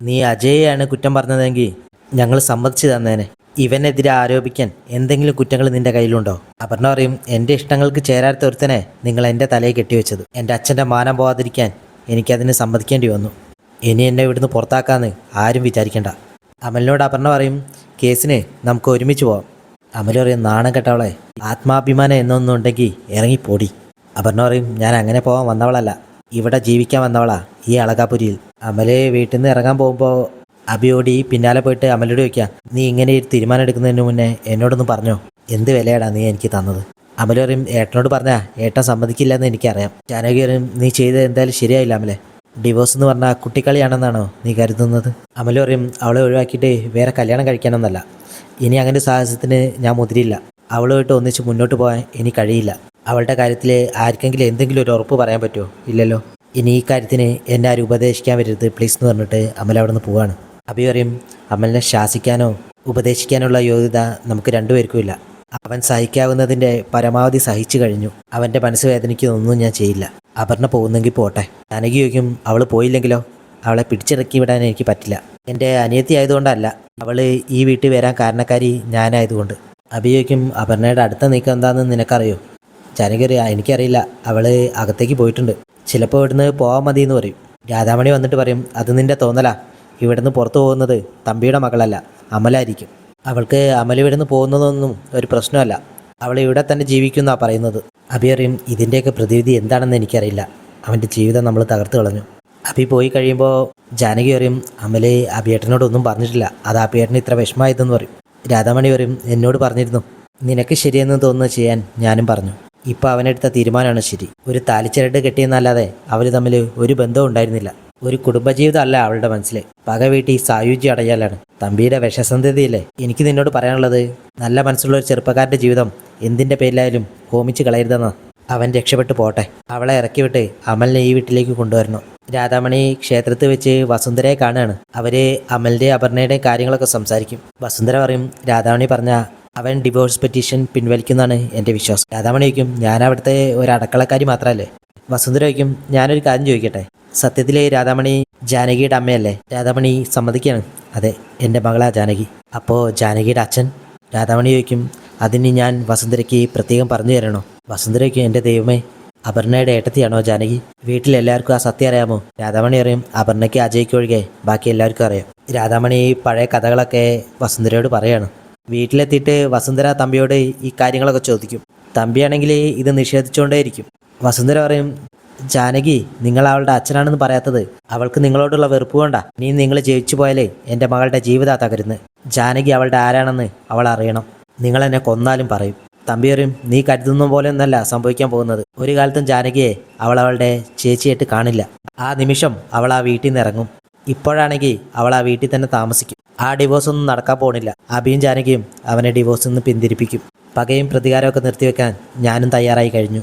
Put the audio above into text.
നീ അജയെയാണ് കുറ്റം പറഞ്ഞതെങ്കിൽ ഞങ്ങൾ സമ്മതിച്ചു തന്നേനെ ഇവനെതിരെ ആരോപിക്കാൻ എന്തെങ്കിലും കുറ്റങ്ങൾ നിന്റെ കയ്യിലുണ്ടോ? അപർണ പറയും എന്റെ ഇഷ്ടങ്ങൾക്ക് ചേരാത്ത ഒരുത്തനെ നിങ്ങൾ എന്റെ തലയിൽ കെട്ടിവെച്ചത്. എന്റെ അച്ഛന്റെ മാനം പോവാതിരിക്കാൻ എനിക്കതിന് സമ്മതിക്കേണ്ടി വന്നു. ഇനി എന്നെ ഇവിടുന്ന് പുറത്താക്കാന്ന് ആരും വിചാരിക്കണ്ട. അമലിനോട് അപർണ പറയും കേസിന് നമുക്ക് ഒരുമിച്ച് പോവാം. അമൽ പറയും നാണം കെട്ടവളെ ആത്മാഭിമാനം എന്നൊന്നുണ്ടെങ്കിൽ ഇറങ്ങിപ്പോടി അപർണ പറയും ഞാൻ അങ്ങനെ പോകാൻ വന്നവളല്ല. ഇവിടെ ജീവിക്കാൻ വന്നവളാ ഈ അളകാപുരിയിൽ. അമൽ വീട്ടിൽ നിന്ന് ഇറങ്ങാൻ പോകുമ്പോൾ അഭിയോടി പിന്നാലെ പോയിട്ട് അമലോട് ചോദിക്കാം നീ ഇങ്ങനെ ഒരു തീരുമാനം എടുക്കുന്നതിന് മുന്നേ എന്നോടൊന്ന് പറഞ്ഞോ എന്ത് വിലയാടാ നീ എനിക്ക് തന്നത്? അമല പറയും ഏട്ടനോട് പറഞ്ഞാ ഏട്ടൻ സമ്മതിക്കില്ല എന്ന് എനിക്കറിയാം. ജാനകി പറയും നീ ചെയ്തത് എന്തായാലും ശരിയായില്ല അമലെ. ഡിവോഴ്സ് എന്ന് പറഞ്ഞാൽ കുട്ടിക്കളിയാണെന്നാണോ നീ കരുതുന്നത്? അമല പറയും അവളെ ഒഴിവാക്കിയിട്ട് വേറെ കല്യാണം കഴിക്കാനൊന്നല്ല. ഇനി അങ്ങനെ സാഹസത്തിന് ഞാൻ മുതിരില്ല. അവളുമായിട്ട് ഒന്നിച്ച് മുന്നോട്ട് പോകാൻ ഇനി കഴിയില്ല. അവളുടെ കാര്യത്തിൽ ആർക്കെങ്കിലും എന്തെങ്കിലും ഒരു ഉറപ്പ് പറയാൻ പറ്റുമോ ഇല്ലല്ലോ. ഇനി ഈ കാര്യത്തിന് എന്നെ ആരും ഉപദേശിക്കാൻ വരരുത്. പ്ലീസ് എന്ന് പറഞ്ഞിട്ട് അമൽ അവിടെ നിന്ന് പോവാണ്. അഭി പറയും അമലിനെ ശാസിക്കാനോ ഉപദേശിക്കാനുള്ള യോഗ്യത നമുക്ക് രണ്ടുപേർക്കും ഇല്ല. അവൻ സഹിക്കാവുന്നതിന്റെ പരമാവധി സഹിച്ചു കഴിഞ്ഞു. അവന്റെ മനസ്സ് വേദനിക്കുന്നൊന്നും ഞാൻ ചെയ്യില്ല. അപർണ പോകുന്നെങ്കിൽ പോട്ടെ. ചോദിക്കും അവൾ പോയില്ലെങ്കിലോ? അവളെ പിടിച്ചിറക്കി വിടാൻ എനിക്ക് പറ്റില്ല. എന്റെ അനിയത്തി ആയതുകൊണ്ടല്ല. അവൾ ഈ വീട്ടിൽ വരാൻ കാരണക്കാരി ഞാനായതുകൊണ്ട്. അഭിയോഗ്യം അപർണയുടെ അടുത്ത നീക്കം എന്താണെന്ന് നിനക്കറിയോ? ജാനകി എനിക്കറിയില്ല. അവൾ അകത്തേക്ക് പോയിട്ടുണ്ട്. ചിലപ്പോൾ ഇവിടുന്ന് പോകാൻ മതി എന്ന് പറയും. രാധാമണി വന്നിട്ട് പറയും അത് നിന്റെ തോന്നലാ. ഇവിടുന്ന് പുറത്തു പോകുന്നത് തമ്പിയുടെ മകളല്ല അമലായിരിക്കും. അവൾക്ക് അമൽ ഇവിടുന്ന് പോകുന്നതൊന്നും ഒരു പ്രശ്നമല്ല. അവൾ ഇവിടെ തന്നെ ജീവിക്കുന്നാ പറയുന്നത്. അഭി അറിയും ഇതിന്റെയൊക്കെ പ്രതിവിധി എന്താണെന്ന് എനിക്കറിയില്ല. അവന്റെ ജീവിതം നമ്മൾ തകർത്ത് കളഞ്ഞു. അഭി പോയി കഴിയുമ്പോൾ ജാനകി പറയും അമൽ അഭിയേട്ടനോടൊന്നും പറഞ്ഞിട്ടില്ല. അത് അഭിയേട്ടന് ഇത്ര വിഷമമായതെന്ന് പറയും. രാധാമണി പറയും എന്നോട് പറഞ്ഞിരുന്നു. നിനക്ക് ശരിയെന്ന് തോന്നുന്നത് ചെയ്യാൻ ഞാനും പറഞ്ഞു. ഇപ്പൊ അവനെടുത്ത തീരുമാനമാണ് ശരി. ഒരു താലിച്ചരട് കെട്ടിയെന്നല്ലാതെ അവർ തമ്മിൽ ഒരു ബന്ധവും ഉണ്ടായിരുന്നില്ല. ഒരു കുടുംബജീവിതം അല്ല അവളുടെ മനസ്സിൽ പക വീട്ടി സായുജ്യം അടയാലാണ് തമ്പിയുടെ വിഷസന്ധതയില്ലേ എനിക്ക് നിന്നോട് പറയാനുള്ളത് നല്ല മനസ്സുള്ള ഒരു ചെറുപ്പക്കാരന്റെ ജീവിതം എന്തിന്റെ പേരിലായാലും ഹോമിച്ച് കളയരുതെന്നാ. അവൻ രക്ഷപ്പെട്ടു പോട്ടെ. അവളെ ഇറക്കി വിട്ട് അമലിനെ ഈ വീട്ടിലേക്ക് കൊണ്ടുവരണം. രാധാമണി ക്ഷേത്രത്തിൽ വെച്ച് വസുന്ധരയെ കാണുകയാണ്. അവർ അമലിന്റെ അപർണയുടെ കാര്യങ്ങളൊക്കെ സംസാരിക്കും. വസുന്ധര പറയും രാധാമണി പറഞ്ഞ അവൻ ഡിവോഴ്സ് പെറ്റീഷൻ പിൻവലിക്കുന്നതാണ് എന്റെ വിശ്വാസം. രാധാമണി ഞാൻ അവിടുത്തെ ഒരു അടക്കളക്കാരി മാത്രമല്ലേ വസുന്ധര ചോദിക്കും ഞാനൊരു കാര്യം ചോദിക്കട്ടെ? സത്യത്തിലെ രാധാമണി ജാനകിയുടെ അമ്മയല്ലേ? രാധാമണി സമ്മതിക്കാണ് അതെ എന്റെ മകളാ ജാനകി. അപ്പോൾ ജാനകിയുടെ അച്ഛൻ രാധാമണി ചോദിക്കും അതിന് ഞാൻ വസുന്ധരയ്ക്ക് പ്രത്യേകം പറഞ്ഞു തരണോ? വസുന്ധരയ്ക്കും എന്റെ ദൈവമേ അപർണയുടെ ഏട്ടത്തിയാണോ ജാനകി? വീട്ടിലെല്ലാവർക്കും ആ സത്യം അറിയാമോ? രാധാമണി അറിയും അപർണയ്ക്ക് അജയ്ക്ക് ഒഴികെ ബാക്കി എല്ലാവർക്കും അറിയാം. രാധാമണി പഴയ കഥകളൊക്കെ വസുന്ധരയോട് പറയാണ്. വീട്ടിലെത്തിയിട്ട് വസുന്ധര തമ്പിയോട് ഈ കാര്യങ്ങളൊക്കെ ചോദിക്കും. തമ്പിയാണെങ്കിൽ ഇത് നിഷേധിച്ചുകൊണ്ടേയിരിക്കും. വസുന്ധര പറയും ജാനകി നിങ്ങൾ അവളുടെ അച്ഛനാണെന്ന് പറയാത്തത് അവൾക്ക് നിങ്ങളോടുള്ള വെറുപ്പ് കൊണ്ടാ. നീ നിങ്ങൾ ജയിച്ചു പോയാലേ എന്റെ മകളുടെ ജീവിത തകരുന്ന്. ജാനകി അവളുടെ ആരാണെന്ന് അവൾ അറിയണം. നിങ്ങൾ എന്നെ കൊന്നാലും പറയും. തമ്പി പറയും നീ കരുതുന്ന പോലെ ഒന്നല്ല സംഭവിക്കാൻ പോകുന്നത്. ഒരു കാലത്തും ജാനകിയെ അവൾ അവളുടെ ചേച്ചിയായിട്ട് കാണില്ല. ആ നിമിഷം അവൾ ആ വീട്ടിൽ നിന്ന് ഇറങ്ങും. ഇപ്പോഴാണെങ്കിൽ അവൾ ആ വീട്ടിൽ തന്നെ താമസിക്കും. ആ ഡിവോഴ്സ് ഒന്നും നടക്കാൻ പോണില്ല. അബിയും ജാനകിയും അവനെ ഡിവോഴ്സിൽ നിന്ന് പിന്തിരിപ്പിക്കും. പകയും പ്രതികാരമൊക്കെ നിർത്തിവെക്കാൻ ഞാനും തയ്യാറായി കഴിഞ്ഞു.